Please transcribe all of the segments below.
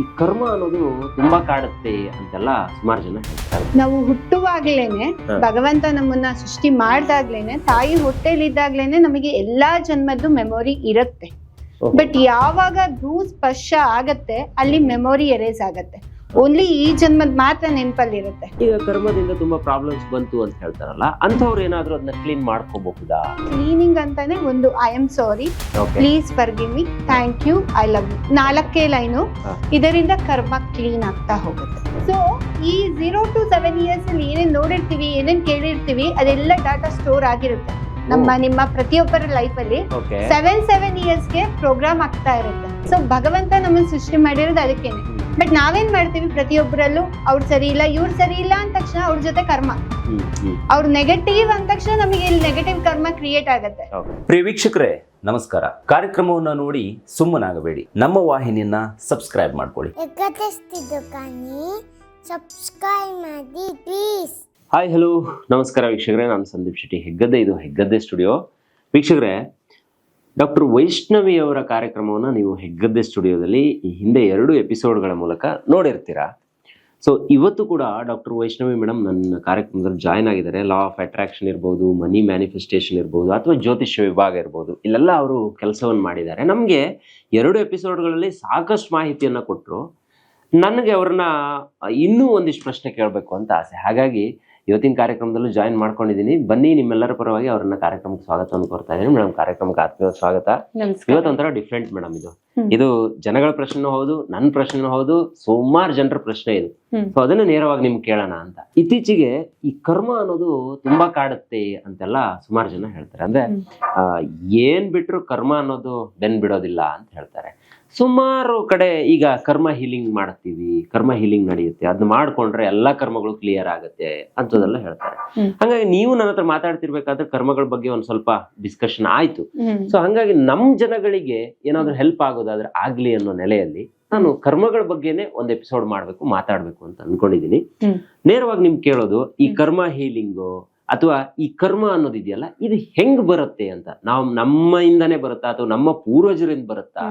ಈ ಕರ್ಮ ಅನ್ನೋದು ತುಂಬಾ ಕಾಡುತ್ತೆ ಅಂತೆಲ್ಲ ಸುಮಾರು ಜನ ಹೇಳ್ತಾರೆ ನಾವು ಹುಟ್ಟುವಾಗ್ಲೇನೆ ಭಗವಂತ ನಮ್ಮನ್ನ ಸೃಷ್ಟಿ ಮಾಡ್ದಾಗ್ಲೇನೆ ತಾಯಿ ಹೊಟ್ಟೆಲಿದ್ದಾಗ್ಲೇನೆ ನಮಗೆ ಎಲ್ಲಾ ಜನ್ಮದ್ದು ಮೆಮೊರಿ ಇರುತ್ತೆ. ಬಟ್ ಯಾವಾಗ ಭೂ ಸ್ಪರ್ಶ ಆಗತ್ತೆ ಅಲ್ಲಿ ಮೆಮೊರಿ ಎರೇಸ್ ಆಗತ್ತೆ. ಓನ್ಲಿ ಈ ಜನ್ಮದ್ ಮಾತ್ರ ನೆನಪಲ್ಲಿರುತ್ತೆ. ಈಗ ಕರ್ಮದಿಂದ ತುಂಬಾ ಪ್ರಾಬ್ಲಮ್ಸ್ ಬಂತು ಅಂತ ಹೇಳ್ತಾರಲ್ಲ ಅಂತವ್ರು ಏನಾದ್ರೂ ಅದನ್ನ ಕ್ಲೀನ್ ಮಾಡ್ಕೋಬಹುದಾ ಕ್ಲೀನಿಂಗ್ ಅಂತಾನೆ ಒಂದು I am sorry okay please forgive me thank you I love you ನಾಲ್ಕೇ ಲೈನು ಹ. ಇದರಿಂದ ಕರ್ಮ ಕ್ಲೀನ್ ಆಗ್ತಾ ಹೋಗುತ್ತೆ. ಸೊ ಈ ಜೀರೋ ಟು ಸೆವೆನ್ ಇಯರ್ಸ್ ಅಲ್ಲಿ ಏನೇನ್ ನೋಡಿರ್ತೀವಿ ಏನೇನ್ ಕೇಳಿರ್ತೀವಿ ಅದೆಲ್ಲ ಡಾಟಾ ಸ್ಟೋರ್ ಆಗಿರುತ್ತೆ. ನಮ್ಮ ನಿಮ್ಮ ಪ್ರತಿಯೊಬ್ಬರ ಲೈಫ್ ಅಲ್ಲಿ ಓಕೆ ಸೆವೆನ್ ಸೆವೆನ್ ಇಯರ್ಸ್ಗೆ ಪ್ರೋಗ್ರಾಮ್ ಆಗ್ತಾ ಇರುತ್ತೆ. ಸೊ ಭಗವಂತ ನಮ್ಮನ್ನ ಸೃಷ್ಟಿ ಮಾಡಿರೋದು ಅದಕ್ಕೇನೆ. ಬಟ್ ನಾವೇನ್ ಮಾಡ್ತೀವಿ? ಪ್ರತಿಯೊಬ್ಬರಲ್ಲೂ ಅವ್ರು ಸರಿ ಇಲ್ಲ ಇವ್ರ ಸರಿ ಇಲ್ಲ ಅಂದ ತಕ್ಷಣ ಅವ್ರ ಜೊತೆ ಕರ್ಮ. ಅವ್ರು ನೆಗೆಟಿವ್ ಅಂದ ತಕ್ಷಣ ನಮಗೆ ಇಲ್ಲಿ ನೆಗೆಟಿವ್ ಕರ್ಮ ಕ್ರಿಯೇಟ್ ಆಗುತ್ತೆ. ಪ್ರಿಯ ವೀಕ್ಷಕರೇ ನಮಸ್ಕಾರ. ಕಾರ್ಯಕ್ರಮವನ್ನ ನೋಡಿ ಸುಮ್ಮನಾಗಬೇಡಿ. ನಮ್ಮ ವಾಹಿನಿಯನ್ನ ಸಬ್ಸ್ಕ್ರೈಬ್ ಮಾಡ್ಕೊಳ್ಳಿ. ಸಬ್ಸ್ಕ್ರೈಬ್ ಮಾಡಿ ಪ್ಲೀಸ್ ಹಾಯ್ ಹಲೋ ನಮಸ್ಕಾರ ವೀಕ್ಷಕರೇ ನಾನು ಸಂದೀಪ್ ಶೆಟ್ಟಿ. ಹೆಗ್ಗದ್ದೆ ಇದು ಹೆಗ್ಗದ್ದೆ ಸ್ಟುಡಿಯೋ ವೀಕ್ಷಕರೇ ಡಾಕ್ಟರ್ ವೈಷ್ಣವಿ ಅವರ ಕಾರ್ಯಕ್ರಮವನ್ನು ನೀವು ಹೆಗ್ಗದ್ದೆ ಸ್ಟುಡಿಯೋದಲ್ಲಿ ಈ ಹಿಂದೆ ಎರಡು ಎಪಿಸೋಡ್ಗಳ ಮೂಲಕ ನೋಡಿರ್ತೀರಾ? ಸೊ ಇವತ್ತು ಕೂಡ ಡಾಕ್ಟರ್ ವೈಷ್ಣವಿ ಮೇಡಮ್ ನನ್ನ ಕಾರ್ಯಕ್ರಮದಲ್ಲಿ ಜಾಯ್ನ್ ಆಗಿದ್ದಾರೆ. ಲಾ ಆಫ್ ಅಟ್ರಾಕ್ಷನ್ ಇರ್ಬೋದು ಮನಿ ಮ್ಯಾನಿಫೆಸ್ಟೇಷನ್ ಇರ್ಬೋದು, ಅಥವಾ ಜ್ಯೋತಿಷ್ಯ ವಿಭಾಗ ಇರ್ಬೋದು. ಇಲ್ಲೆಲ್ಲ ಅವರು ಕೆಲಸವನ್ನು ಮಾಡಿದ್ದಾರೆ. ನಮಗೆ ಎರಡು ಎಪಿಸೋಡ್ಗಳಲ್ಲಿ ಸಾಕಷ್ಟು ಮಾಹಿತಿಯನ್ನು ಕೊಟ್ಟರು ನನಗೆ ಅವ್ರನ್ನ ಇನ್ನೂ ಒಂದಿಷ್ಟು ಪ್ರಶ್ನೆ ಕೇಳಬೇಕು ಅಂತ ಆಸೆ. ಹಾಗಾಗಿ ಇವತ್ತಿನ ಕಾರ್ಯಕ್ರಮದಲ್ಲೂ ಜಾಯಿನ್ ಮಾಡ್ಕೊಂಡಿದ್ದೀನಿ. ಬನ್ನಿ ನಿಮ್ಮೆಲ್ಲರ ಪರವಾಗಿ ಅವರನ್ನ ಕಾರ್ಯಕ್ರಮಕ್ಕೆ ಸ್ವಾಗತವನ್ನು ಕೊಡ್ತಾ ಇದ್ದೀನಿ. ಮೇಡಮ್ ಕಾರ್ಯಕ್ರಮಕ್ಕೆ ಆತ್ಮೀಯ ಸ್ವಾಗತ. ಇವತ್ತೊಂಥರ ಡಿಫ್ರೆಂಟ್ ಮೇಡಮ್ ಇದು. ಇದು ಜನಗಳ ಪ್ರಶ್ನೆ ಹೌದು ನನ್ನ ಪ್ರಶ್ನೆ ಹೌದು ಸುಮಾರು ಜನರ ಪ್ರಶ್ನೆ ಇದು. ಸೊ ಅದನ್ನ ನೇರವಾಗಿ ನಿಮ್ಗೆ ಕೇಳೋಣ ಅಂತ. ಇತ್ತೀಚೆಗೆ ಈ ಕರ್ಮ ಅನ್ನೋದು ತುಂಬಾ ಕಾಡುತ್ತೆ ಅಂತೆಲ್ಲ ಸುಮಾರು ಜನ ಹೇಳ್ತಾರೆ. ಅಂದ್ರೆ ಏನ್ ಬಿಟ್ರು ಕರ್ಮ ಅನ್ನೋದು ಬೆನ್ ಬಿಡೋದಿಲ್ಲ ಅಂತ ಹೇಳ್ತಾರೆ. ಸುಮಾರು ಕಡೆ ಈಗ ಕರ್ಮ ಹೀಲಿಂಗ್ ಮಾಡ್ತೀವಿ ಕರ್ಮ ಹೀಲಿಂಗ್ ನಡೆಯುತ್ತೆ. ಅದನ್ನ ಮಾಡ್ಕೊಂಡ್ರೆ ಎಲ್ಲಾ ಕರ್ಮಗಳು ಕ್ಲಿಯರ್ ಆಗುತ್ತೆ ಅಂತದೆಲ್ಲ ಹೇಳ್ತಾರೆ. ಹಂಗಾಗಿ ನೀವು ನನ್ನ ಹತ್ರ ಮಾತಾಡ್ತಿರ್ಬೇಕಾದ್ರೆ ಕರ್ಮಗಳ ಬಗ್ಗೆ ಒಂದ್ ಸ್ವಲ್ಪ ಡಿಸ್ಕಷನ್ ಆಯ್ತು. ಸೊ ಹಂಗಾಗಿ ನಮ್ ಜನಗಳಿಗೆ ಏನಾದ್ರು ಹೆಲ್ಪ್ ಆಗೋದಾದ್ರೆ ಆಗ್ಲಿ ಅನ್ನೋ ನೆಲೆಯಲ್ಲಿ ನಾನು ಕರ್ಮಗಳ ಬಗ್ಗೆನೆ ಒಂದ್ ಎಪಿಸೋಡ್ ಮಾಡ್ಬೇಕು ಮಾತಾಡ್ಬೇಕು ಅಂತ ಅನ್ಕೊಂಡಿದೀನಿ ನೇರವಾಗಿ ನಿಮ್ ಕೇಳೋದು ಈ ಕರ್ಮ ಹೀಲಿಂಗು ಅಥವಾ ಈ ಕರ್ಮ ಅನ್ನೋದಿದೆಯಲ್ಲ ಇದು ಹೆಂಗ್ ಬರುತ್ತೆ ಅಂತ. ನಾವು ನಮ್ಮಿಂದಾನೇ ಬರುತ್ತಾ ಅಥವಾ ನಮ್ಮ ಪೂರ್ವಜರಿಂದ ಬರುತ್ತಾ.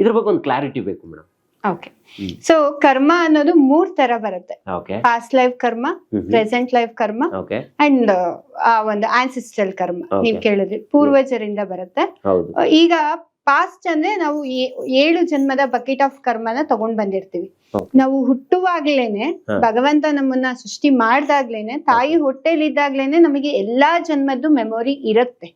ಇದ್ರ ಬಗ್ಗೆ ಒಂದು ಕ್ಲಾರಿಟಿ ಬೇಕು ಮೇಡಮ್ ಓಕೆ. ಸೊ ಕರ್ಮ ಅನ್ನೋದು ಮೂರ್ ತರ ಬರುತ್ತೆ. ಪಾಸ್ಟ್ ಲೈಫ್ ಕರ್ಮ ಪ್ರೆಸೆಂಟ್ ಲೈಫ್ ಕರ್ಮ ಅಂಡ್ ಆ ಒಂದು ಆನ್ಸಿಸ್ಟಲ್ ಕರ್ಮ. ನೀವು ಕೇಳಿದ್ರಿ. ಪೂರ್ವಜರಿಂದ ಬರುತ್ತೆ. ಈಗ ಪಾಸ್ಟ್ ಅಂದ್ರೆ ನಾವು ಏಳು ಜನ್ಮದ ಬಕೆಟ್ ಆಫ್ ಕರ್ಮನ ತಗೊಂಡ್ ಬಂದಿರ್ತೀವಿ. ನಾವು ಹುಟ್ಟುವಾಗ್ಲೇನೆ ಭಗವಂತ ನಮ್ಮನ್ನ ಸೃಷ್ಟಿ ಮಾಡ್ದಾಗ್ಲೇನೆ ತಾಯಿ ಹೊಟ್ಟೆಲಿದ್ದಾಗ್ಲೇನೆ ನಮಗೆ ಎಲ್ಲಾ ಜನ್ಮದ್ದು ಮೆಮೊರಿ ಇರುತ್ತೆ.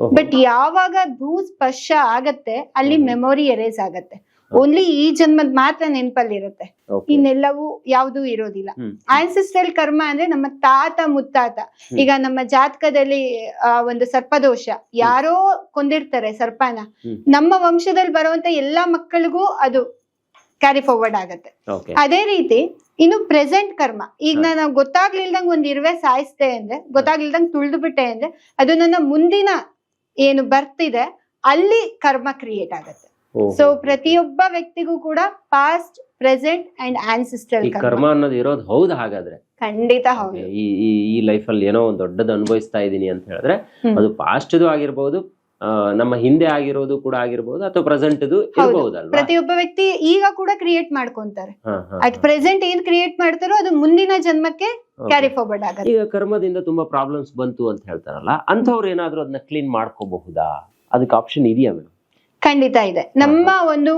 ಬಟ್ ಯಾವಾಗ ಭೂ ಸ್ಪರ್ಶ ಆಗತ್ತೆ ಅಲ್ಲಿ ಮೆಮೊರಿ ಎರೇಸ್ ಆಗತ್ತೆ. ಓನ್ಲಿ ಈ ಜನ್ಮದ್ ಮಾತ್ರ ನೆನಪಲ್ಲಿರುತ್ತೆ. ಇನ್ನೆಲ್ಲವೂ ಯಾವ್ದೂ ಇರೋದಿಲ್ಲ. ಆನ್ಸಿಸ್ಟ್ರಲ್ ಕರ್ಮ ಅಂದ್ರೆ ನಮ್ಮ ತಾತ ಮುತ್ತಾತ. ಈಗ ನಮ್ಮ ಜಾತಕದಲ್ಲಿ ಆ, ಒಂದು ಸರ್ಪದೋಷ. ಯಾರೋ ಕೊಂದಿರ್ತಾರೆ ಸರ್ಪನ. ನಮ್ಮ ವಂಶದಲ್ಲಿ ಬರುವಂತ ಎಲ್ಲಾ ಮಕ್ಕಳಿಗೂ ಅದು ಕ್ಯಾರಿ ಫಾರ್ವರ್ಡ್ ಆಗತ್ತೆ. ಅದೇ ರೀತಿ ಇನ್ನು ಪ್ರೆಸೆಂಟ್ ಕರ್ಮ. ಈಗ ನಾನು ಗೊತ್ತಾಗ್ಲಿಲ್ದಂಗ್ ಒಂದ್ ಇರುವೆ ಸಾಯಿಸ್ತೆ ಅಂದ್ರೆ ಗೊತ್ತಾಗ್ಲಿಲ್ದಂಗ್ ತುಳ್ದು ಬಿಟ್ಟೆ ಅಂದ್ರೆ ಅದು ನನ್ನ ಮುಂದಿನ ಏನು ಬರ್ತಿದೆ ಅಲ್ಲಿ ಕರ್ಮ ಕ್ರಿಯೇಟ್ ಆಗತ್ತೆ. ಸೊ ಪ್ರತಿಯೊಬ್ಬ ವ್ಯಕ್ತಿಗೂ ಕೂಡ ಪಾಸ್ಟ್ ಪ್ರೆಸೆಂಟ್ ಅಂಡ್ ಆನ್ಸಿಸ್ಟ್ರಲ್ ಕರ್ಮ. ಅನ್ನೋದು ಇರೋದು ಹೌದು ಹಾಗಾದ್ರೆ. ಖಂಡಿತ ಹೌದು. ಈ ಲೈಫ್ ಅಲ್ಲಿ ಏನೋ ಒಂದು ದೊಡ್ಡದು ಅನುಭವಿಸ್ತಾ ಇದ್ದೀನಿ ಅಂತ ಹೇಳಿದ್ರೆ. ಅದು ಪಾಸ್ಟ್ ಆಗಿರ್ಬೋದು ನಮ್ಮ ಹಿಂದೆ ಆಗಿರೋದು ಕೂಡ ಆಗಿರ್ಬೋದು ಅಥವಾ ಪ್ರೆಸೆಂಟ್ ಪ್ರತಿಯೊಬ್ಬ ವ್ಯಕ್ತಿ ಈಗ ಕೂಡ ಕ್ರಿಯೇಟ್ ಮಾಡ್ಕೊಂತಾರೆ. ಅಟ್ ಪ್ರೆಸೆಂಟ್ ಏನ್ ಕ್ರಿಯೇಟ್ ಮಾಡ್ತಾರೋ ಅದು ಮುಂದಿನ ಜನ್ಮಕ್ಕೆ. ಕ್ಯಾರಿ ಫಾರ್ವರ್ಡ್ ಆಗುತ್ತೆ. ಈಗ ಕರ್ಮದಿಂದ ತುಂಬಾ ಪ್ರಾಬ್ಲಮ್ಸ್ ಬಂತು ಅಂತ ಹೇಳ್ತಾರಲ್ಲ ಅಂತವ್ರು ಏನಾದ್ರೂ ಅದನ್ನ ಕ್ಲೀನ್ ಮಾಡ್ಕೋಬಹುದಾ? ಅದಕ್ಕೆ ಆಪ್ಷನ್ ಇದೆಯಾ ಮೇಡಮ್ ಖಂಡಿತ ಇದೆ. ನಮ್ಮ ಒಂದು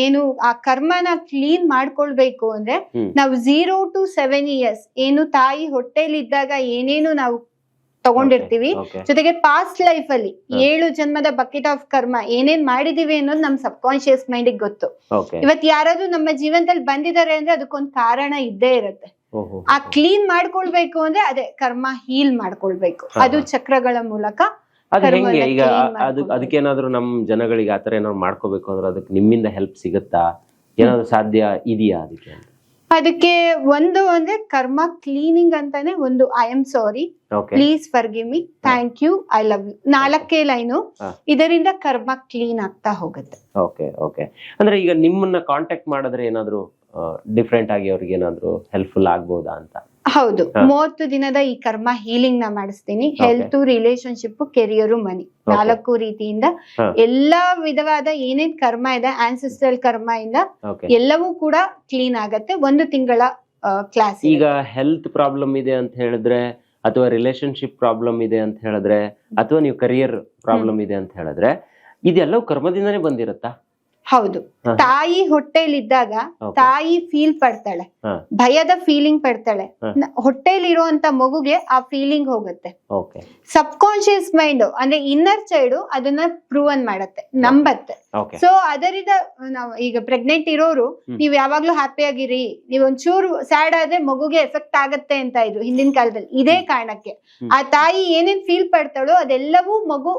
ಏನು ಆ ಕರ್ಮನ ಕ್ಲೀನ್ ಮಾಡ್ಕೊಳ್ಬೇಕು ಅಂದ್ರೆ. ನಾವು ಝೀರೋ ಟು ಸೆವೆನ್ ಇಯರ್ಸ್ ಏನು ತಾಯಿ ಹೊಟ್ಟೆಲಿ ಇದ್ದಾಗ ಏನೇನು ನಾವು ತಗೊಂಡಿರ್ತೀವಿ. ಜೊತೆಗೆ ಪಾಸ್ಟ್ ಲೈಫ್ ಅಲ್ಲಿ ಏಳು ಜನ್ಮದ ಬಕೆಟ್ ಆಫ್ ಕರ್ಮ ಏನೇನ್ ಮಾಡಿದೀವಿ ಅನ್ನೋದು ನಮ್ ಸಬ್ ಕಾನ್ಶಿಯಸ್ ಮೈಂಡ್ ಗೊತ್ತು. ಇವತ್ ಯಾರಾದ್ರೂ ನಮ್ಮ ಜೀವನದಲ್ಲಿ ಬಂದಿದ್ದಾರೆ ಅಂದ್ರೆ ಅದಕ್ಕೊಂದ್ ಕಾರಣ ಇದ್ದೇ ಇರುತ್ತೆ. ಆ ಕ್ಲೀನ್ ಮಾಡ್ಕೊಳ್ಬೇಕು ಅಂದ್ರೆ ಅದೇ ಕರ್ಮ ಹೀಲ್ ಮಾಡ್ಕೊಳ್ಬೇಕು. ಅದು ಚಕ್ರಗಳ ಮೂಲಕ ಅದು ಹೆಂಗೆ? ಈಗ ಅದಕ್ಕೆ. ಅದಕ್ಕೇನಾದ್ರೂ ನಮ್ ಜನಗಳಿಗೆ ಆತರ ಏನಾದ್ರು ಮಾಡ್ಕೋಬೇಕು ಅಂದ್ರೆ ಅದಕ್ಕೆ ನಿಮ್ಮಿಂದ ಹೆಲ್ಪ್ ಸಿಗುತ್ತಾ? ಏನಾದ್ರು ಸಾಧ್ಯ ಇದೆಯಾ ಅದಕ್ಕೆ ಅದಕ್ಕೆ ಒಂದು ಅಂದ್ರೆ ಕರ್ಮ ಕ್ಲೀನಿಂಗ್ ಅಂತಾನೆ ಒಂದು I am sorry please please forgive me thank you I love you ನಾಲ್ಕೇ ಲೈನು ಇದರಿಂದ ಕರ್ಮ ಕ್ಲೀನ್ ಆಗ್ತಾ ಹೋಗುತ್ತೆ. ಓಕೆ ಓಕೆ ಅಂದ್ರೆ ಈಗ ನಿಮ್ಮನ್ನ ಕಾಂಟ್ಯಾಕ್ಟ್ ಮಾಡಿದ್ರೆ ಏನಾದ್ರು ಡಿಫ್ರೆಂಟ್ ಆಗಿ ಅವ್ರಿಗೆ ಏನಾದ್ರು ಹೆಲ್ಪ್ಫುಲ್ ಆಗ್ಬೋದಾ ಅಂತ? ಹೌದು. ಮೂವತ್ತು ದಿನದ ಈ ಕರ್ಮ ಹೀಲಿಂಗ್ನ ಮಾಡಿಸ್ತೀನಿ. ಹೆಲ್ತ್ ರಿಲೇಶನ್ಶಿಪ್ ಕೆರಿಯರು ಮನಿ ನಾಲ್ಕು ರೀತಿಯಿಂದ ಎಲ್ಲಾ ವಿಧವಾದ ಏನೇನ್ ಕರ್ಮ ಇದೆ ಆನ್ಸಿಸ್ಟ್ರಲ್ ಕರ್ಮ ಇಂದ ಎಲ್ಲವೂ ಕೂಡ ಕ್ಲೀನ್ ಆಗತ್ತೆ. ಒಂದು ತಿಂಗಳ ಕ್ಲಾಸ್ ಈಗ ಹೆಲ್ತ್ ಪ್ರಾಬ್ಲಮ್ ಇದೆ ಅಂತ ಹೇಳಿದ್ರೆ ಅಥವಾ ರಿಲೇಶನ್ಶಿಪ್ ಪ್ರಾಬ್ಲಮ್ ಇದೆ ಅಂತ ಹೇಳಿದ್ರೆ ಅಥವಾ ನೀವು ಕರಿಯರ್ ಪ್ರಾಬ್ಲಮ್ ಇದೆ ಅಂತ ಹೇಳಿದ್ರೆ ಇದೆಲ್ಲವೂ ಕರ್ಮದಿಂದನೇ ಬಂದಿರುತ್ತಾ? ಹೌದು. ತಾಯಿ ಹೊಟ್ಟೆಲಿದ್ದಾಗ ಇದ್ದಾಗ ತಾಯಿ ಫೀಲ್ ಪಡ್ತಾಳೆ. ಭಯದ ಫೀಲಿಂಗ್ ಪಡ್ತಾಳೆ. ಹೊಟ್ಟೆಲಿರುವಂತ ಮಗುಗೆ ಆ ಫೀಲಿಂಗ್ ಹೋಗುತ್ತೆ. ಸಬ್ ಕಾನ್ಶಿಯಸ್ ಮೈಂಡ್ ಅಂದ್ರೆ ಇನ್ನರ್ ಚೈಲ್ಡ್ ಅದನ್ನ ಪ್ರೂವನ್ ಮಾಡತ್ತೆ ನಂಬತ್ತೆ. ಸೊ ಅದರಿಂದ ನಾವು ಈಗ ಪ್ರೆಗ್ನೆಂಟ್ ಇರೋರು. ನೀವ್ ಯಾವಾಗ್ಲೂ ಹ್ಯಾಪಿ ಆಗಿರಿ. ನೀವ್ ಒಂಚೂರು ಸ್ಯಾಡ್ ಆದ್ರೆ ಮಗುಗೆ ಎಫೆಕ್ಟ್ ಆಗತ್ತೆ ಅಂತ ಇದ್ರು ಹಿಂದಿನ ಕಾಲದಲ್ಲಿ. ಇದೇ ಕಾರಣಕ್ಕೆ. ಆ ತಾಯಿ ಏನೇನ್ ಫೀಲ್ ಪಡ್ತಾಳೋ ಅದೆಲ್ಲವೂ ಮಗು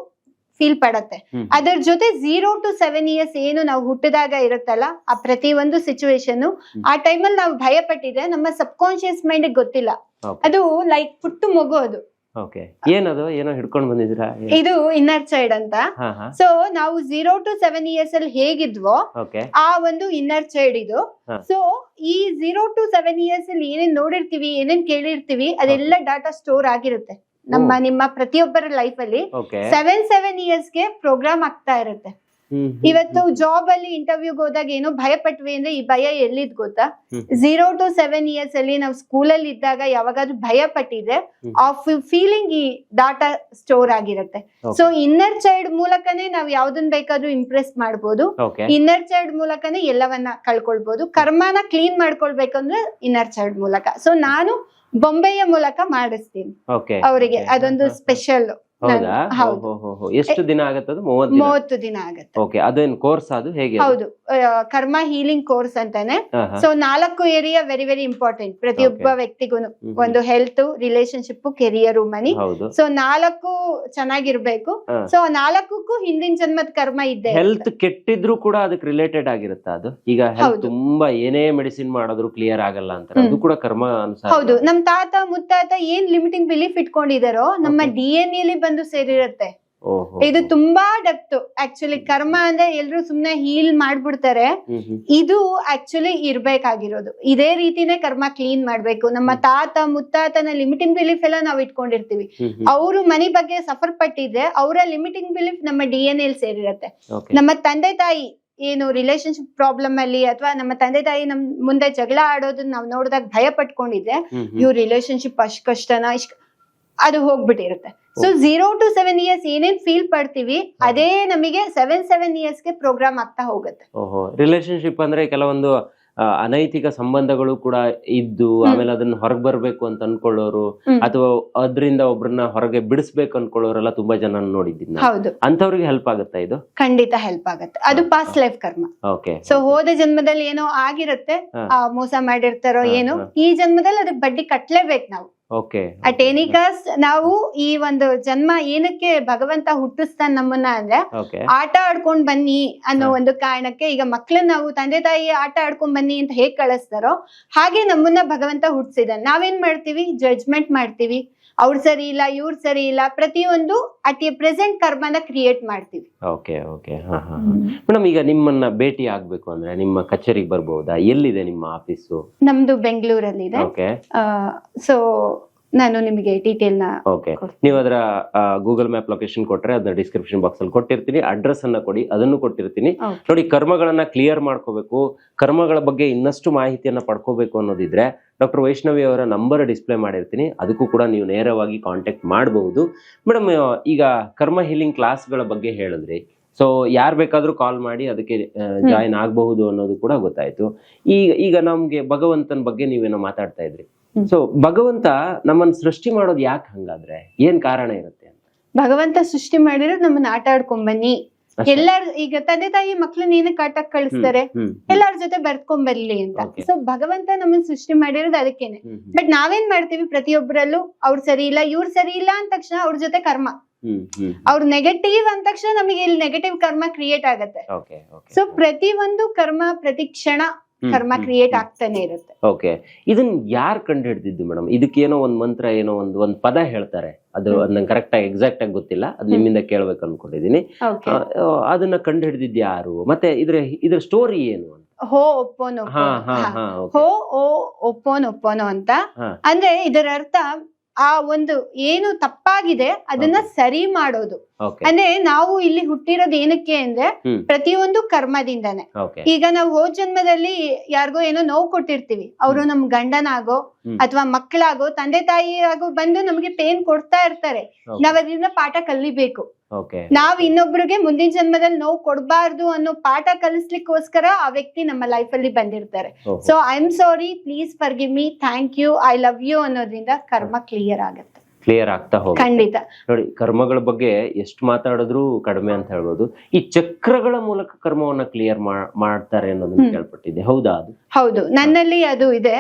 ಫೀಲ್ ಪಡತ್ತೆ. ಅದರ ಜೊತೆ ಝೀರೋ ಟು ಸೆವೆನ್ ಇಯರ್ಸ್ ಏನು ನಾವು ಹುಟ್ಟಿದಾಗ ಇರುತ್ತಲ್ಲ ಆ ಪ್ರತಿ ಒಂದು ಸಿಚುವೇಶನ್. ಆ ಟೈಮಲ್ಲಿ ನಾವು ಭಯ ಪಟ್ಟಿದ್ರೆ ನಮ್ಮ ಸಬ್ ಕಾನ್ಶಿಯಸ್ ಮೈಂಡ್ ಗೊತ್ತಿಲ್ಲ. ಅದು ಲೈಕ್ ಪುಟ್ಟು ಮಗು ಅದು. ಏನದು? ಏನೋ ಹಿಡ್ಕೊಂಡು ಬಂದಿದ್ದೀರಾ? ಇದು ಇನ್ನರ್ ಚೈಲ್ಡ್ ಅಂತ. ಸೊ ನಾವು ಝೀರೋ ಟು ಸೆವೆನ್ ಇಯರ್ಸ್ ಅಲ್ಲಿ ಹೇಗಿದ್ವೋ ಆ ಒಂದು ಇನ್ನರ್ ಚೈಲ್ಡ್ ಇದು. ಸೊ ಈ ಝೀರೋ ಟು ಸೆವೆನ್ ಇಯರ್ಸ್ ಅಲ್ಲಿ ಏನೇನ್ ನೋಡಿರ್ತೀವಿ ಏನೇನ್ ಕೇಳಿರ್ತೀವಿ ಅದೆಲ್ಲ ಡಾಟಾ ಸ್ಟೋರ್ ಆಗಿರುತ್ತೆ. ನಮ್ಮ ನಿಮ್ಮ ಪ್ರತಿಯೊಬ್ಬರ ಲೈಫ್ ಅಲ್ಲಿ ಸೆವೆನ್ ಸೆವೆನ್ ಇಯರ್ಸ್ಗೆ ಪ್ರೋಗ್ರಾಮ್ ಆಗ್ತಾ ಇರುತ್ತೆ. ಇವತ್ತು ಜಾಬ್ ಅಲ್ಲಿ ಇಂಟರ್ವ್ಯೂಗೆ ಹೋದಾಗ ಏನೋ ಭಯ ಪಟ್ವಿ ಅಂದ್ರೆ ಈ ಭಯ ಎಲ್ಲಿದ್ ಗೊತ್ತಾ. ಝೀರೋ ಟು ಸೆವೆನ್ ಇಯರ್ಸ್ ಅಲ್ಲಿ ನಾವು ಸ್ಕೂಲ್ ಅಲ್ಲಿ ಇದ್ದಾಗ ಯಾವಾಗಾದ್ರೂ ಭಯ ಪಟ್ಟಿದ್ರೆ. ಆ ಫೀಲಿಂಗ್ ಈ ಡಾಟಾ ಸ್ಟೋರ್ ಆಗಿರುತ್ತೆ. ಸೊ ಇನ್ನರ್ ಚೈಲ್ಡ್ ಮೂಲಕನೇ ನಾವು ಯಾವ್ದನ್ ಬೇಕಾದ್ರೂ ಇಂಪ್ರೆಸ್ ಮಾಡ್ಬೋದು. ಇನ್ನರ್ ಚೈಲ್ಡ್ ಮೂಲಕನೇ ಎಲ್ಲವನ್ನ ಕಳ್ಕೊಳ್ಬಹುದು ಕರ್ಮನ ಕ್ಲೀನ್ ಮಾಡ್ಕೊಳ್ಬೇಕಂದ್ರೆ ಇನ್ನರ್ ಚೈಲ್ಡ್ ಮೂಲಕ. ಸೊ ನಾನು ಬೊಂಬೆಯ ಮೂಲಕ ಮಾಡಿಸ್ತೀನಿ. ಅವರಿಗೆ ಅದೊಂದು ಸ್ಪೆಷಲ್ ಹೌದಾ. ಎಷ್ಟು ದಿನ ಆಗತ್ತದು ಮೂವತ್ತು ದಿನ? ಆಗತ್ತೆ. ಓಕೆ ಅದೇನ್ ಕೋರ್ಸ್ ಅದು? ಹೇಗೆ ಹೌದು. ಕರ್ಮ ಹೀಲಿಂಗ್ ಕೋರ್ಸ್ ಅಂತಾನೆ. ಸೊ ನಾಲ್ಕು ಏರಿಯಾ ವೆರಿ ವೆರಿ ಇಂಪಾರ್ಟೆಂಟ್ ಪ್ರತಿಯೊಬ್ಬ. ವ್ಯಕ್ತಿಗೂ ಒಂದು health relationship career money so ನಾಲ್ಕು ಚೆನ್ನಾಗಿರ್ಬೇಕು. ಸೊ ನಾಲ್ಕಕ್ಕೂ ಹಿಂದಿನ ಜನ್ಮದ ಕರ್ಮ ಇದೆ ಹೆಲ್ತ್ ಕೆಟ್ಟಿದ್ರು ಕೂಡ ಅದಕ್ಕೆ ರಿಲೇಟೆಡ್ ಆಗಿರುತ್ತೆ ಅದು? ಈಗ. ತುಂಬಾ ಏನೇ ಮೆಡಿಸಿನ್ ಮಾಡಿದ್ರು ಕ್ಲಿಯರ್ ಆಗಲ್ಲ ಅಂತ ಅದು ಕೂಡ ಕರ್ಮ ಅನುಸಾರ. ಹೌದು. ನಮ್ ತಾತ ಮುತ್ತಾತ ಏನ್ ಲಿಮಿಟಿಂಗ್ ಬಿಲೀಫ್ ಇಟ್ಕೊಂಡಿದಾರೋ ನಮ್ಮ. ಡಿ ಎನ್ ಎಲಿ ಬಂದು ಸೇರಿರುತ್ತೆ. ಇದು ತುಂಬಾ ಡೆಪ್ತ್ ಆಕ್ಚುಲಿ ಕರ್ಮ ಅಂದ್ರೆ ಎಲ್ರು ಸುಮ್ನೆ ಹೀಲ್ ಮಾಡ್ಬಿಡ್ತಾರೆ. ಇದು ಆಕ್ಚುಲಿ ಇರ್ಬೇಕಾಗಿರೋದು. ಇದೇ ರೀತಿನೇ ಕರ್ಮ ಕ್ಲೀನ್ ಮಾಡ್ಬೇಕು. ನಮ್ಮ ತಾತ ಮುತ್ತಾತನ ಲಿಮಿಟಿಂಗ್ ಬಿಲೀಫ್ ಎಲ್ಲ ನಾವ್ ಇಟ್ಕೊಂಡಿರ್ತೀವಿ. ಅವರು ಮನಿ ಬಗ್ಗೆ ಸಫರ್ ಪಟ್ಟಿದ್ರೆ ಅವರ ಲಿಮಿಟಿಂಗ್ ಬಿಲೀಫ್ ನಮ್ಮ ಡಿ ಎನ್ ಎಲ್ ಸೇರಿರುತ್ತೆ. ನಮ್ಮ ತಂದೆ ತಾಯಿ ಏನು ರಿಲೇಶನ್ಶಿಪ್ ಪ್ರಾಬ್ಲಮ್ ಅಲ್ಲಿ ಅಥವಾ ನಮ್ಮ ತಂದೆ ತಾಯಿ ನಮ್ ಮುಂದೆ ಜಗಳ ಆಡೋದನ್ನ ನಾವು ನೋಡಿದಾಗ ಭಯ ಪಟ್ಕೊಂಡಿದ್ರೆ ಇವ್ರ ರಿಲೇಶನ್ಶಿಪ್ ಅಷ್ಟ್ ಕಷ್ಟನ ಇಷ್ಟ ಅದು ಹೋಗ್ಬಿಟ್ಟಿರುತ್ತೆ. So zero to seven years ಏನೇನ್ ಫೀಲ್ ಪಡ್ತೀವಿ ಅದೇ ನಮಗೆ ಸೆವೆನ್ ಸೆವೆನ್ ಇಯರ್ಸ್ಗೆ ಪ್ರೋಗ್ರಾಮ್ ಆಗ್ತಾ ಹೋಗುತ್ತೆ. ಓಹೋ ರಿಲೇಶನ್ಶಿಪ್ ಅಂದ್ರೆ ಕೆಲವೊಂದು ಅನೈತಿಕ ಸಂಬಂಧಗಳು ಕೂಡ ಇದ್ದು ಆಮೇಲೆ ಅದನ್ನ ಹೊರಗ್ ಬರ್ಬೇಕು ಅಂತ ಅನ್ಕೊಳ್ಳೋರು ಅಥವಾ ಅದರಿಂದ ಒಬ್ರನ್ನ ಹೊರಗೆ ಬಿಡಿಸ್ಬೇಕು ಅನ್ಕೊಳ್ಳೋರೆಲ್ಲ ತುಂಬಾ ಜನ ನೋಡಿದ್ದೀನಿ. ಹೌದು. ಅಂತವ್ರಿಗೆ ಹೆಲ್ಪ್ ಆಗುತ್ತಾ ಇದು? ಖಂಡಿತ ಹೆಲ್ಪ್ ಆಗುತ್ತೆ. ಅದು ಪಾಸ್ಟ್ ಲೈಫ್ ಕರ್ಮ. ಓಕೆ ಸೊ ಹೋದ ಜನ್ಮದಲ್ಲಿ ಏನೋ ಆಗಿರುತ್ತೆ ಆ, ಮೋಸ ಮಾಡಿರ್ತಾರೋ ಏನೋ ಈ ಜನ್ಮದಲ್ಲಿ ಅದಕ್ಕೆ ಬಡ್ಡಿ ಕಟ್ಲೇಬೇಕು ನಾವು. ಅಟ್ ಎನಿ ಕಾಸ್ಟ್ ನಾವು ಈ ಒಂದು ಜನ್ಮ ಏನಕ್ಕೆ ಭಗವಂತ ಹುಟ್ಟಿಸ್ತಾನೆ ನಮ್ಮನ್ನ ಅಂದ್ರೆ ಆಟ ಆಡ್ಕೊಂಡ್ ಬನ್ನಿ ಅನ್ನೋ ಒಂದು ಕಾರಣಕ್ಕೆ ಈಗ ಮಕ್ಳನ್ನ ನಾವು ತಂದೆ ತಾಯಿ ಆಟ ಆಡ್ಕೊಂಡ್ ಬನ್ನಿ ಅಂತ ಹೇಗ್ ಕಳಿಸ್ತಾರೋ ಹಾಗೆ ನಮ್ಮನ್ನ ಭಗವಂತ ಹುಟ್ಟಿಸಿದಾನೆ. ನಾವೇನ್ ಮಾಡ್ತೀವಿ? ಜಡ್ಜ್ಮೆಂಟ್ ಮಾಡ್ತೀವಿ. ಅವ್ರು ಸರಿ ಇಲ್ಲ ಇವ್ರು ಸರಿ ಇಲ್ಲ ಪ್ರತಿಯೊಂದು ಅಟ್ ಎ ಪ್ರೆಸೆಂಟ್ ಕರ್ಮನ ಕ್ರಿಯೇಟ್ ಮಾಡ್ತೀವಿ. ಓಕೆ ಓಕೆ ಹಾ ಹಾ ಮೇಡಮ್ ಈಗ ನಿಮ್ಮನ್ನ ಭೇಟಿ ಆಗ್ಬೇಕು ಅಂದ್ರೆ ನಿಮ್ಮ ಕಚೇರಿಗೆ ಬರ್ಬಹುದಾ ಎಲ್ಲಿದೆ ನಿಮ್ಮ ಆಫೀಸು? ನಮ್ದು ಬೆಂಗಳೂರಲ್ಲಿದೆ. ಓಕೆ ಸೊ ನಾನು ನಿಮಗೆ ಡೀಟೇಲ್ನ ಓಕೆ ನೀವು ಅದರ ಗೂಗಲ್ ಮ್ಯಾಪ್ ಲೊಕೇಶನ್ ಕೊಟ್ರೆ ಅದನ್ನ ಡಿಸ್ಕ್ರಿಪ್ಷನ್ ಬಾಕ್ಸ್ ಅಲ್ಲಿ ಕೊಟ್ಟಿರ್ತೀನಿ. ಅಡ್ರೆಸ್ ಅನ್ನ ಕೊಡಿ ಅದನ್ನು ಕೊಟ್ಟಿರ್ತೀನಿ. ನೋಡಿ ಕರ್ಮಗಳನ್ನ ಕ್ಲಿಯರ್ ಮಾಡ್ಕೋಬೇಕು. ಕರ್ಮಗಳ ಬಗ್ಗೆ ಇನ್ನಷ್ಟು ಮಾಹಿತಿಯನ್ನ ಪಡ್ಕೋಬೇಕು ಅನ್ನೋದಿದ್ರೆ ಡಾಕ್ಟರ್ ವೈಷ್ಣವಿ ಅವರ ನಂಬರ್ ಡಿಸ್ಪ್ಲೇ ಮಾಡಿರ್ತೀನಿ. ಅದಕ್ಕೂ ಕೂಡ ನೀವು ನೇರವಾಗಿ ಕಾಂಟ್ಯಾಕ್ಟ್ ಮಾಡಬಹುದು ಮೇಡಮ್ ಈಗ ಕರ್ಮ ಹೀಲಿಂಗ್ ಕ್ಲಾಸ್ಗಳ ಬಗ್ಗೆ ಹೇಳಿದ್ರಿ. ಸೊ ಯಾರು ಬೇಕಾದರೂ ಕಾಲ್ ಮಾಡಿ ಅದಕ್ಕೆ ಜಾಯಿನ್ ಆಗಬಹುದು ಅನ್ನೋದು ಕೂಡ ಗೊತ್ತಾಯ್ತು. ಈಗ ಈಗ ನಮಗೆ ಭಗವಂತನ ಬಗ್ಗೆ ನೀವೇನೋ ಮಾತಾಡ್ತಾ ಇದ್ರಿ. ಸೊ ಭಗವಂತ ನಮ್ಮನ್ನ ಸೃಷ್ಟಿ ಮಾಡೋದು ಯಾಕೆ ಹಂಗಾದ್ರೆ? ಏನ್ ಕಾರಣ ಇರುತ್ತೆ ಅಂತ? ಭಗವಂತ ಸೃಷ್ಟಿ ಮಾಡಿರೋದು ನಮ್ಮನ್ನ ಆಟ ಆಡ್ಕೊಂಡ್ ಬನ್ನಿ. ಎಲ್ಲಾರ್ ಈಗ ತಂದೆ ತಾಯಿ ಮಕ್ಳನ್ನ ಏನಕ್ಕೆ ಆಟಕ್ ಕಳಿಸ್ತಾರೆ ಎಲ್ಲಾರ ಜೊತೆ ಬರ್ಕೊಂಡ್ ಬರ್ಲಿ ಅಂತ. ಸೊ ಭಗವಂತ ನಮ್ಮನ್ನ ಸೃಷ್ಟಿ ಮಾಡಿರೋದು ಅದಕ್ಕೇನೆ. ಬಟ್ ನಾವೇನ್ ಮಾಡ್ತೀವಿ? ಪ್ರತಿಯೊಬ್ಬರಲ್ಲೂ ಅವ್ರು ಸರಿ ಇಲ್ಲ ಇವ್ರು ಸರಿ ಇಲ್ಲ ಅಂದ ತಕ್ಷಣ ಅವ್ರ ಜೊತೆ ಕರ್ಮ. ಅವ್ರ ನೆಗೆಟಿವ್ ಅಂದ ತಕ್ಷಣ ನಮಗೆ ಇಲ್ಲಿ ನೆಗೆಟಿವ್ ಕರ್ಮ ಕ್ರಿಯೇಟ್ ಆಗತ್ತೆ. ಸೊ ಪ್ರತಿ ಒಂದು ಕರ್ಮ ಪ್ರತಿ ಕ್ಷಣ ಕರ್ಮ ಕ್ರಿಯೇಟ್ ಆಗ್ತಾನೆ ಇರುತ್ತೆ. ಓಕೆ ಇದನ್ ಯಾರು ಕಂಡು ಹಿಡಿದಿದ್ದು ಮೇಡಮ್ ಇದಕ್ಕೇನೋ ಒಂದ್ ಮಂತ್ರ ಏನೋ ಒಂದು ಒಂದ್ ಪದ ಹೇಳ್ತಾರೆ. ಅದು. ನಂಗೆ ಕರೆಕ್ಟ್ ಆಗಿ ಎಕ್ಸಾಕ್ಟ್ ಆಗಿ ಗೊತ್ತಿಲ್ಲ. ಅದ್. ನಿಮ್ಮಿಂದ ಕೇಳ್ಬೇಕು ಅನ್ಕೊಂಡಿದೀನಿ. ಅದನ್ನ ಕಂಡು ಹಿಡಿದಿದ್ದು ಯಾರು? ಮತ್ತೆ ಇದ್ರ ಇದ್ರ ಸ್ಟೋರಿ ಏನು ಅಂತ? ಹೋ ಒಪ್ಪೋನು ಹೋ ಓ ಒಪ್ಪೋನು ಒಪ್ಪೋನು ಅಂತ. ಅಂದ್ರೆ ಇದರ ಅರ್ಥ ಆ ಒಂದು ಏನು ತಪ್ಪಾಗಿದೆ ಅದನ್ನ ಸರಿ ಮಾಡೋದು. ಅಂದ್ರೆ ನಾವು ಇಲ್ಲಿ ಹುಟ್ಟಿರೋದು ಏನಕ್ಕೆ ಅಂದ್ರೆ ಪ್ರತಿಯೊಂದು ಕರ್ಮದಿಂದಾನೆ. ಈಗ ನಾವು ಹೋದ ಜನ್ಮದಲ್ಲಿ ಯಾರಿಗೋ ಏನೋ ನೋವು ಕೊಟ್ಟಿರ್ತೀವಿ. ಅವರು ನಮ್ ಗಂಡನಾಗೋ ಅಥವಾ ಮಕ್ಕಳಾಗೋ ತಂದೆ ತಾಯಿ ಆಗೋ ಬಂದು ನಮ್ಗೆ ಪೇನ್ ಕೊಡ್ತಾ ಇರ್ತಾರೆ. ನಾವ್ ಅದರಿಂದ ಪಾಠ ಕಲಿಬೇಕು. ನಾವ್ ಇನ್ನೊಬ್ರಿಗೆ ಮುಂದಿನ ಜನ್ಮದಲ್ಲಿ ನೋವು ಕೊಡಬಾರ್ದು ಅನ್ನೋ ಪಾಠ ಕಲಿಸ್ಲಿಕ್ಕೋಸ್ಕರ ಆ ವ್ಯಕ್ತಿ ನಮ್ಮ ಲೈಫ್ ಅಲ್ಲಿ ಬಂದಿರ್ತಾರೆ. So I am sorry please forgive me thank you I love you ಅನ್ನೋದ್ರಿಂದ ಕರ್ಮ ಕ್ಲಿಯರ್ ಆಗುತ್ತೆ. ಕ್ಲಿಯರ್ ಆಗ್ತಾ ಹೋಗುತ್ತೆ. ಖಂಡಿತ. ನೋಡಿ ಕರ್ಮಗಳ ಬಗ್ಗೆ ಎಷ್ಟು ಮಾತಾಡಿದ್ರು ಕಡಿಮೆ ಅಂತ ಹೇಳ್ಬೋದು. ಈ ಚಕ್ರಗಳ ಮೂಲಕ ಕರ್ಮವನ್ನ ಕ್ಲಿಯರ್ ಮಾಡ್ತಾರೆ ಅನ್ನೋದನ್ನ ಕೇಳ್ಪಟ್ಟಿದೆ ಹೌದಾ ಅದು? ಹೌದು. ನನ್ನಲ್ಲಿ ಅದು ಇದೆ.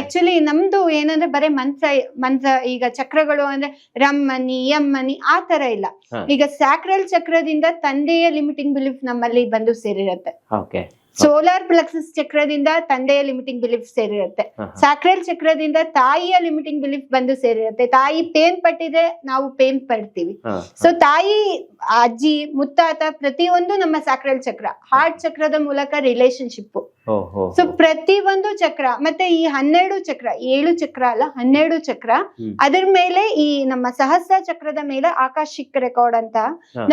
ಆಕ್ಚುಲಿ ನಮ್ದು ಏನಂದ್ರೆ ಬರೇ ಮನ್ಸ ಮನ್ಸ ಈಗ ಚಕ್ರಗಳು ಅಂದ್ರೆ ರಮ್ಮನಿ ಯಮ್ಮನಿ ಆ ತರ ಇಲ್ಲ. ಈಗ ಸ್ಯಾಕ್ರಲ್ ಚಕ್ರದಿಂದ ತಂದೆಯ ಲಿಮಿಟಿಂಗ್ ಬಿಲೀಫ್ ನಮ್ಮಲ್ಲಿ ಬಂದು ಸೇರಿರುತ್ತೆ. ಓಕೆ ಸೋಲಾರ್ ಪ್ಲಕ್ಸಸ್ ಚಕ್ರದಿಂದ ತಂದೆಯ ಲಿಮಿಟಿಂಗ್ ಬಿಲೀಫ್ ಸೇರಿರುತ್ತೆ. ಸ್ಯಾಕ್ರಲ್ ಚಕ್ರದಿಂದ ತಾಯಿಯ ಲಿಮಿಟಿಂಗ್ ಬಿಲೀಫ್ ಬಂದು ಸೇರಿರುತ್ತೆ. ತಾಯಿ ಪೇನ್ ಪಟ್ಟಿದ್ರೆ ನಾವು ಪೇನ್ ಪಡ್ತೀವಿ. ಸೊ ತಾಯಿ ಅಜ್ಜಿ ಮುತ್ತಾತ ಪ್ರತಿಯೊಂದು ನಮ್ಮ ಸ್ಯಾಕ್ರಲ್ ಚಕ್ರ ಹಾರ್ಟ್ ಚಕ್ರದ ಮೂಲಕ ರಿಲೇಶನ್ಶಿಪ್ ಸೊ ಪ್ರತಿ ಒಂದು ಚಕ್ರ ಮತ್ತೆ ಈ ಹನ್ನೆರಡು ಚಕ್ರ ಏಳು ಚಕ್ರ ಅಲ್ಲ ಹನ್ನೆರಡು ಚಕ್ರ. ಅದರ ಮೇಲೆ ಈ ನಮ್ಮ ಸಹಸ್ರ ಚಕ್ರದ ಮೇಲೆ ಆಕಾಶಿಕ್ ರೆಕಾರ್ಡ್ ಅಂತ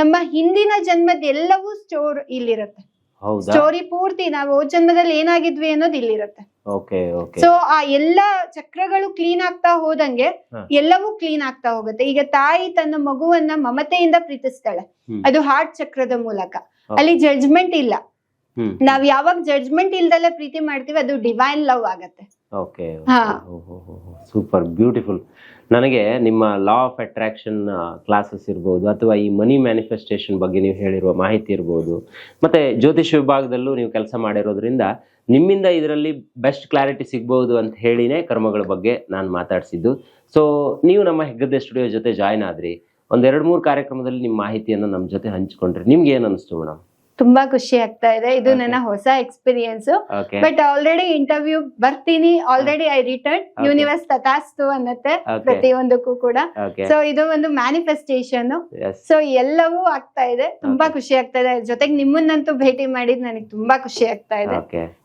ನಮ್ಮ ಹಿಂದಿನ ಜನ್ಮದ ಎಲ್ಲವೂ ಸ್ಟೋರ್ ಇಲ್ಲಿರುತ್ತೆ. ಸ್ಟೋರಿ ಪೂರ್ತಿ ನಾವು ಜನ್ಮದಲ್ಲಿ ಏನಾಗಿದ್ವಿ ಅನ್ನೋದು ಇಲ್ಲಿರುತ್ತೆ. ಸೊ ಆ ಎಲ್ಲ ಚಕ್ರಗಳು ಕ್ಲೀನ್ ಆಗ್ತಾ ಹೋದಂಗೆ ಎಲ್ಲವೂ ಕ್ಲೀನ್ ಆಗ್ತಾ ಹೋಗುತ್ತೆ. ಈಗ ತಾಯಿ ತನ್ನ ಮಗುವನ್ನ ಮಮತೆಯಿಂದ ಪ್ರೀತಿಸ್ತಾಳೆ. ಅದು ಹಾರ್ಟ್ ಚಕ್ರದ ಮೂಲಕ. ಅಲ್ಲಿ ಜಡ್ಜ್ಮೆಂಟ್ ಇಲ್ಲ. ನಾವ್ ಯಾವಾಗ ಜಡ್ಜ್ಮೆಂಟ್ ಇಲ್ದಲ್ಲೇ ಪ್ರೀತಿ ಮಾಡ್ತೀವಿ ಅದು ಡಿವೈನ್ ಲವ್ ಆಗತ್ತೆ. ಸೂಪರ್ ಬ್ಯೂಟಿಫುಲ್ ನನಗೆ ನಿಮ್ಮ ಲಾ ಆಫ್ ಅಟ್ರಾಕ್ಷನ್ ಕ್ಲಾಸಸ್ ಇರ್ಬೋದು, ಅಥವಾ ಈ ಮನಿ ಮ್ಯಾನಿಫೆಸ್ಟೇಷನ್ ಬಗ್ಗೆ ನೀವು ಹೇಳಿರುವ ಮಾಹಿತಿ ಇರ್ಬೋದು. ಮತ್ತೆ ಜ್ಯೋತಿಷ್ ವಿಭಾಗದಲ್ಲೂ ನೀವು ಕೆಲಸ ಮಾಡಿರೋದ್ರಿಂದ ನಿಮ್ಮಿಂದ ಇದರಲ್ಲಿ ಬೆಸ್ಟ್ ಕ್ಲಾರಿಟಿ ಸಿಗ್ಬೋದು ಅಂತ ಹೇಳಿನೇ ಕರ್ಮಗಳ ಬಗ್ಗೆ ನಾನು ಮಾತಾಡಿಸಿದ್ದು. ಸೊ ನೀವು ನಮ್ಮ ಹೆಗ್ಗದ್ದೆ ಸ್ಟುಡಿಯೋ ಜೊತೆ ಜಾಯ್ನ್ ಆದ್ರಿ. ಒಂದೆರಡು ಮೂರು ಕಾರ್ಯಕ್ರಮದಲ್ಲಿ ನಿಮ್ಮ ಮಾಹಿತಿಯನ್ನು ನಮ್ಮ ಜೊತೆ ಹಂಚಿಕೊಂಡ್ರೆ. ನಿಮ್ಗೆ ಏನು ಅನಿಸ್ತು ಮೇಡಮ್ ತುಂಬಾ ಖುಷಿ ಆಗ್ತಾ ಇದೆ. ಇದು ನನ್ನ ಹೊಸ ಎಕ್ಸ್ಪೀರಿಯನ್ಸ್ ಬಟ್ ಆಲ್ರೆಡಿ ಇಂಟರ್ವ್ಯೂ ಬರ್ತೀನಿ. Already I return. ಯೂನಿವರ್ಸ್ ತಥಾಸ್ತು ಅನ್ನತ್ತೆ ಪ್ರತಿಯೊಂದಕ್ಕೂ ಕೂಡ. ಸೊ ಇದು ಒಂದು ಮ್ಯಾನಿಫೆಸ್ಟೇಷನ್ ಸೊ ಎಲ್ಲವೂ ಆಗ್ತಾ ಇದೆ. ತುಂಬಾ ಖುಷಿ ಆಗ್ತಾ ಇದೆ. ಜೊತೆಗೆ ನಿಮ್ಮನ್ನಂತೂ ಭೇಟಿ ಮಾಡಿದ್ ನನಗೆ ತುಂಬಾ ಖುಷಿ ಆಗ್ತಾ ಇದೆ.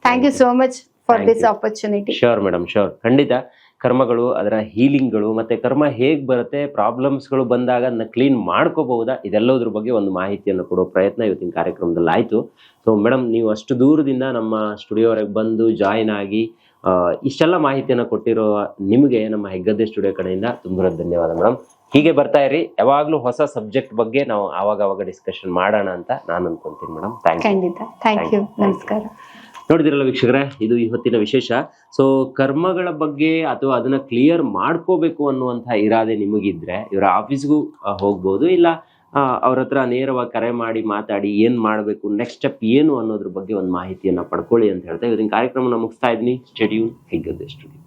Thank you so much for this. Opportunity sure madam sure ಖಂಡಿತ. ಕರ್ಮಗಳು ಅದರ ಹೀಲಿಂಗ್ಗಳು ಮತ್ತೆ ಕರ್ಮ ಹೇಗೆ ಬರುತ್ತೆ ಪ್ರಾಬ್ಲಮ್ಸ್ಗಳು ಬಂದಾಗ ಅದನ್ನ ಕ್ಲೀನ್ ಮಾಡ್ಕೋಬಹುದಾ ಇದೆಲ್ಲದ್ರ ಬಗ್ಗೆ ಒಂದು ಮಾಹಿತಿಯನ್ನು ಕೊಡೋ ಪ್ರಯತ್ನ ಇವತ್ತಿನ ಕಾರ್ಯಕ್ರಮದಲ್ಲಿ ಆಯಿತು. ಸೊ ಮೇಡಮ್ ನೀವು ಅಷ್ಟು ದೂರದಿಂದ ನಮ್ಮ ಸ್ಟುಡಿಯೋವರೆಗೆ ಬಂದು ಜಾಯಿನ್ ಆಗಿ ಇಷ್ಟೆಲ್ಲ ಮಾಹಿತಿಯನ್ನು ಕೊಟ್ಟಿರೋ ನಿಮಗೆ ನಮ್ಮ ಹೆಗ್ಗದ್ದೆ ಸ್ಟುಡಿಯೋ ಕಡೆಯಿಂದ ತುಂಬ ಧನ್ಯವಾದ ಮೇಡಮ್ ಹೀಗೆ ಬರ್ತಾ ಇರಿ. ಯಾವಾಗಲೂ ಹೊಸ ಸಬ್ಜೆಕ್ಟ್ ಬಗ್ಗೆ ನಾವು ಆವಾಗ ಆವಾಗ ಡಿಸ್ಕಷನ್ ಮಾಡೋಣ ಅಂತ ನಾನು ಅನ್ಕೊಂತೀನಿ ಮೇಡಮ್ ಥ್ಯಾಂಕ್ ಯು. ನಮಸ್ಕಾರ. ನೋಡಿದಿರಲ್ಲ ವೀಕ್ಷಕರೇ, ಇದು ಇವತ್ತಿನ ವಿಶೇಷ. ಸೊ ಕರ್ಮಗಳ ಬಗ್ಗೆ ಅಥವಾ ಅದನ್ನ ಕ್ಲಿಯರ್ ಮಾಡ್ಕೋಬೇಕು ಅನ್ನುವಂಥ ಇರಾದೆ ನಿಮಗಿದ್ರೆ, ಇವರ ಆಫೀಸ್ಗೂ ಹೋಗ್ಬೋದು. ಇಲ್ಲ ಅವ್ರ ಹತ್ರ ನೇರವಾಗಿ ಕರೆ ಮಾಡಿ ಮಾತಾಡಿ ಏನ್ ಮಾಡಬೇಕು ನೆಕ್ಸ್ಟ್ ಸ್ಟೆಪ್ ಏನು ಅನ್ನೋದ್ರ ಬಗ್ಗೆ ಒಂದು ಮಾಹಿತಿಯನ್ನ ಪಡ್ಕೊಳ್ಳಿ ಅಂತ ಹೇಳ್ತಾ ಇವತ್ತಿನ ಕಾರ್ಯಕ್ರಮನ ಮುಗಿಸ್ತಾ ಇದ್ದೀನಿ. ಸ್ಟೆಡ್ಯೂಲ್ ಹೆಗ್ಗದ್ದೆ ಸ್ಟುಡಿಯೋ